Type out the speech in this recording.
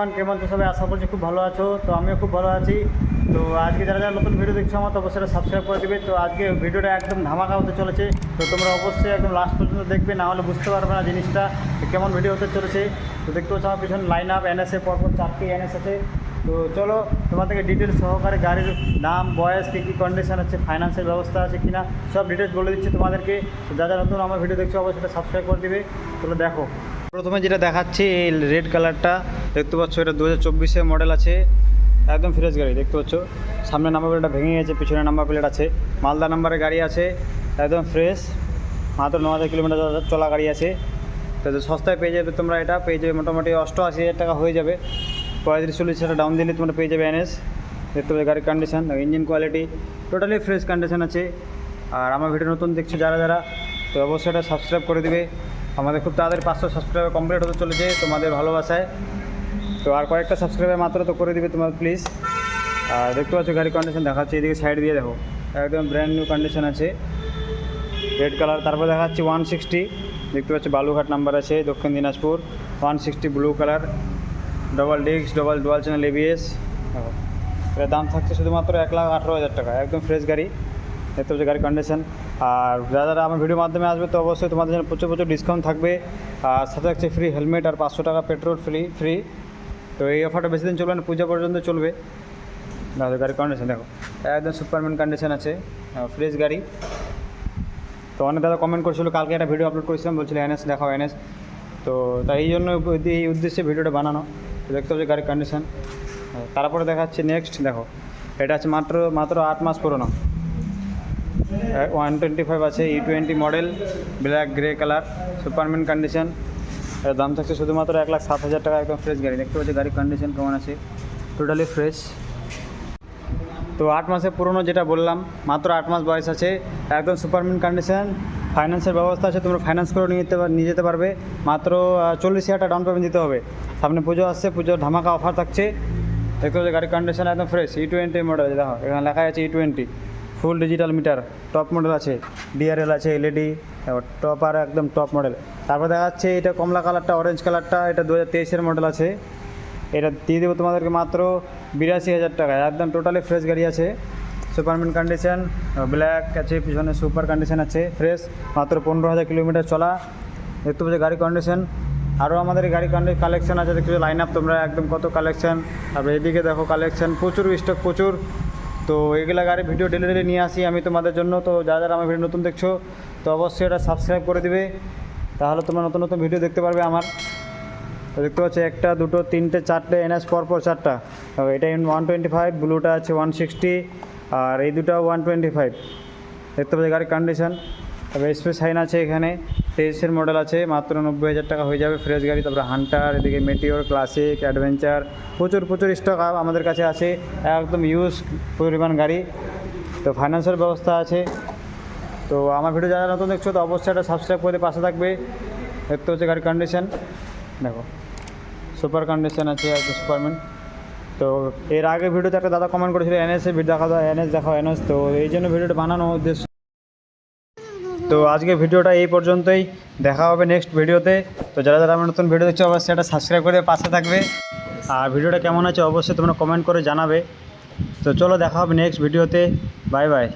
Everyone, কেমন তো সবাই? আশা করছি খুব ভালো আছো। তো আমিও খুব ভালো আছি। তো আজকে যারা যারা নতুন ভিডিও দেখছ আমার তো অবশ্যই সাবস্ক্রাইব করে দেবে। তো আজকে ভিডিওটা একদম ধামাকা হতে চলেছে। তো তোমরা অবশ্যই একদম লাস্ট পর্যন্ত দেখবে, না হলে বুঝতে পারবে না জিনিসটা কেমন ভিডিও হতে চলেছে। তো দেখতে পাচ্ছ আমার পিছনে লাইন আপ এনএসএ পরপর চারটি এনএস আছে। তো চলো, তোমাদেরকে ডিটেলস সহকারে গাড়ির দাম বয়স, কী কী কন্ডিশন আছে ফাইন্যান্সের ব্যবস্থা আছে কিনা, সব ডিটেলস বলে দিচ্ছি তোমাদেরকে। যা যা নতুন আমার ভিডিও দেখছ, অবশ্যই সেটা সাবস্ক্রাইব করে দিবে। চলো দেখো, প্রথমে যেটা দেখাচ্ছি, এই রেড কালারটা দেখতে পাচ্ছ, এটা দু হাজার মডেল আছে। একদম ফ্রেশ গাড়ি, দেখতে পাচ্ছ। সামনে নাম্বার প্লেটটা ভেঙে গেছে, পিছনে নাম্বার প্লেট আছে। মালদা নাম্বারের গাড়ি আছে, একদম ফ্রেশ মাত্র ন হাজার কিলোমিটার চলা গাড়ি আছে। তো সস্তায় পেয়ে যাবে তোমরা এটা, পেয়ে যাবে মোটামুটি অষ্টআশি হাজার টাকা হয়ে যাবে। পঁয়ত্রিশ চল্লিশ হাজার ডাউন দিলে তোমরা পেয়ে যাবে এনএস দেখতে পাবে গাড়ির condition engine quality totally fresh condition আছে। আর আমার ভিডিও নতুন দেখছ যারা যারা, তো অবশ্যই এটা সাবস্ক্রাইব করে দিবে। আমাদের খুব তাড়াতাড়ি পাঁচশো সাবস্ক্রাইবার কমপ্লিট হতে চলেছে তোমাদের ভালোবাসায়। তো আর কয়েকটা সাবস্ক্রাইবার মাত্র তো করে দিবে তোমার প্লিজ আর দেখতে পাচ্ছ গাড়ির কন্ডিশন দেখাচ্ছে, এদিকে সাইড দিয়ে দেখো, একদম ব্র্যান্ড নিউ কন্ডিশন আছে। রেড কালার তারপর দেখাচ্ছি ওয়ান সিক্সটি দেখতে পাচ্ছি বালুঘাট নাম্বার আছে, Dakshin Dinajpur one sixty blue colour double disc double dual channel ABS এটার দাম থাকছে শুধুমাত্র এক লাখ আঠেরো হাজার টাকা, একদম ফ্রেশ গাড়ি। দেখতে পাচ্ছি গাড়ির কন্ডিশন আর যারা যারা আমার ভিডিওর মাধ্যমে আসবে, তো অবশ্যই তোমাদের জন্য প্রচুর প্রচুর ডিসকাউন্ট থাকবে। আর সাথে থাকছে ফ্রি হেলমেট আর পাঁচশো টাকা পেট্রোল ফ্রি ফ্রি তো এই অফারটা বেশি দিন চলবে না, পূজা পর্যন্ত চলবে। দেখো গাড়ির কন্ডিশন দেখো। একদম সুপারম্যান কন্ডিশন আছে ফ্রেশ গাড়ি। তো অনেক দাদা কমেন্ট করছিল, কালকে একটা ভিডিও আপলোড করেছিলাম, বলছিল এনএস দেখাও, এনএস। তো তাই এই জন্য এই উদ্দেশ্যে ভিডিওটা বানানো। দেখতে হবে গাড়ির কন্ডিশন তারপরে দেখাচ্ছে নেক্সট দেখো। এটা আছে মাত্র মাত্র আট মাস পুরনো। ওয়ান টোয়েন্টি ফাইভ আছে E twenty model black grey colour superman condition এর দাম থাকছে শুধুমাত্র এক লাখ সাত হাজার টাকা, একদম ফ্রেশ গাড়ি। দেখতে পাচ্ছি গাড়ির কন্ডিশন কেমন আছে? টোটালি ফ্রেশ তো আট মাসে পুরনো যেটা বললাম, মাত্র আট মাস বয়স আছে। একদম সুপারমিন কন্ডিশন ফাইন্যান্সের ব্যবস্থা আছে, তোমরা ফাইন্যান্স করে নিয়ে যেতে নিয়ে যেতে পারবে। মাত্র চল্লিশ হাজার টাকা ডাউন পেমেন্ট দিতে হবে। সামনে পুজো আসছে, পুজোর ধামাকা অফার থাকছে। দেখতে পাচ্ছি গাড়ির কন্ডিশন একদম ফ্রেশ ই টোয়েন্টি মডেল দেখো, এখানে লেখা আছে E twenty full digital meter, top model আছে ডিআরএল আছে এলইডি টপ আর একদম টপ মডেল তারপর দেখা যাচ্ছে এটা কমলা কালারটা অরেঞ্জ কালারটা, এটা দু হাজার মডেল আছে। এটা দিয়ে দেবো তোমাদেরকে মাত্র বিরাশি হাজার টাকায় একদম টোটালি ফ্রেশ গাড়ি আছে। সুপারম্যান কন্ডিশন ব্ল্যাক আছে, পিছনে সুপার কন্ডিশন আছে ফ্রেশ মাত্র পনেরো হাজার কিলোমিটার চলা। দেখতে পাচ্ছি গাড়ি কন্ডিশন আরও আমাদের গাড়ি কালেকশন আছে, দেখতে লাইন আপ তোমরা একদম কত কালেকশন তারপরে এদিকে দেখো কালেকশন প্রচুর স্টক প্রচুর। তো এগুলা গাড়ি ভিডিও ডেলিভারি নিয়ে আসি আমি তোমাদের জন্য। তো যারা যারা আমার ভিডিও নতুন দেখছ, তো অবশ্যই এটা সাবস্ক্রাইব করে দিবে। তাহলে তোমরা নতুন নতুন ভিডিও দেখতে পারবে আমার। তো দেখতে পাচ্ছি, একটা, দুটো, তিনটে, চারটে এনএস পর পর চারটা। এটা ওয়ান টোয়েন্টি ফাইভ ব্লুটা আছে ওয়ান সিক্সটি আর এই দুটো ওয়ান টোয়েন্টি ফাইভ দেখতে পাচ্ছি গাড়ির কন্ডিশন তবে স্পেস সাইন আছে এখানে, তেইশের মডেল আছে, মাত্র নব্বই হাজার টাকা হয়ে যাবে ফ্রেশ গাড়ি। তারপরে হান্টার, এদিকে মেটিওর ক্লাসিক অ্যাডভেঞ্চার প্রচুর প্রচুর স্টক আমাদের কাছে আছে, একদম ইউজ পরিমাণ গাড়ি। তো ফাইন্যান্সের ব্যবস্থা আছে। তো আমার ভিডিও যারা নতুন দেখছ, তো অবশ্যই এটা সাবস্ক্রাইব করে পাশে থাকবে। দেখতে হচ্ছে গাড়ির কন্ডিশন দেখো সুপার কন্ডিশন আছে, একদম সুপারম্যান তো এর আগে ভিডিওতে একটা দাদা কমেন্ট করেছিল এনএস দেখা দাও এনএস দেখাও এনএস তো এই জন্য ভিডিওটা বানানো উদ্দেশ্য তো আজকে ভিডিওটা এই পর্যন্তই। দেখা হবে নেক্সট ভিডিওতে। তো যারা যারা আমার নতুন ভিডিও দেখছ, অবশ্যই সেটা সাবস্ক্রাইব করে পাশে থাকবে। আর ভিডিওটা কেমন আছে অবশ্যই তোমরা কমেন্ট করে জানাবে। তো চলো দেখা হবে নেক্সট ভিডিওতে। Bye bye